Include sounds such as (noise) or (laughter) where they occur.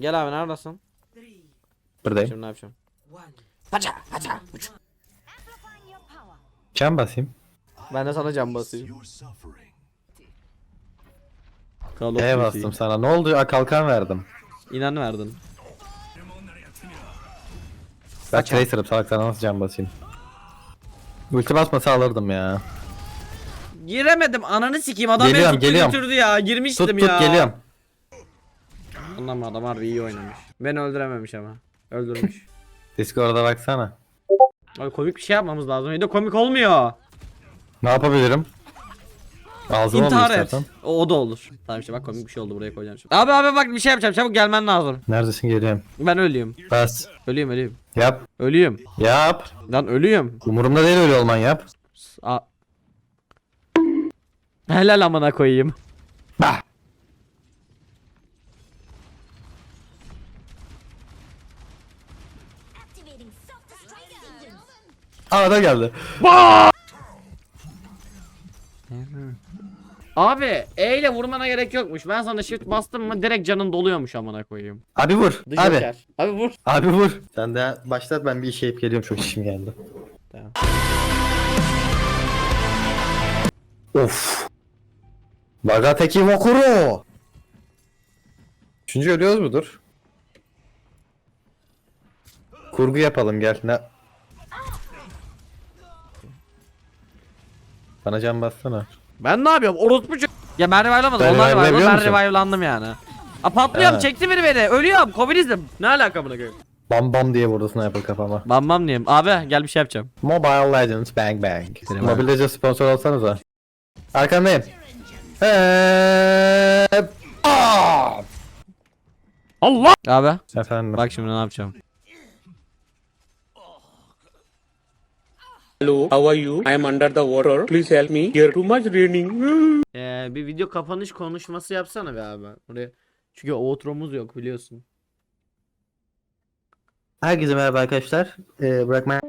Gel abi neredesin? Buradayım. Şimdi ne yapacağım? Can basayım. Ben de sana cam basayım. Call of E Duty. bastım sana. Ne oldu? Aa, kalkan verdim. İnan verdin. Ben Tracer'ım salak sana nasıl can basayım? Ulti basmasa alırdım ya. Giremedim ananı sikeyim adam Geliyorum, beni tuttu geliyorum. götürdü ya girmiştim Tut ya. tut geliyorum. Anlam adam harbi iyi oynamış. Beni öldürememiş ama. Öldürmüş. (laughs) Discord'a baksana. Abi komik bir şey yapmamız lazım. Bir de komik olmuyor. Ne yapabilirim? Ağzıma mı İntihar et. istersen? O, o da olur. Tamam işte bak komik bir şey oldu buraya koyacağım şimdi. Abi abi bak bir şey yapacağım çabuk gelmen lazım. Neredesin geliyorum. Ben ölüyüm. Bas. Ölüyüm ölüyüm. Yap. Ölüyüm. Yap. Lan ölüyüm. Umurumda değil öyle olman yap. A Helal amına koyayım. Bah. Activating self-destruct engines. Aa da geldi. Abi E ile vurmana gerek yokmuş. Ben sana shift bastım mı direkt canın doluyormuş amına koyayım. Abi vur. Dış Abi. Joker. Abi vur. Abi vur. Sen de başlat ben bir işe yapıp geliyorum çok işim geldi. Tamam. Of. Bagateki Vokuru. Üçüncü ölüyoruz mudur? Kurgu yapalım gel. Ne? Bana can bassana. Ben ne yapıyorum? Orospu Ya ben revive'lamadım. Sen Onlar revive'ladı. revive'lıyor Ben musun? revive'landım yani. A patlıyorum. Ha. Çekti biri beni. Ölüyorum. Komünizm. Ne alaka buna koyayım? Bam bam diye vurdu sniper kafama. Bam bam diyeyim. Abi gel bir şey yapacağım. Mobile Legends bang bang. Mobile Legends sponsor olsanıza. Arkandayım. Eee. Aa! Allah. Abi Efendim. bak şimdi ne yapacağım. Hello, how are you? I am under the water. Please help me. Here too much raining. (laughs) Ee, bir video kapanış konuşması yapsana be abi. Buraya. Çünkü outro'muz yok biliyorsun. Herkese merhaba arkadaşlar. Ee, bırakma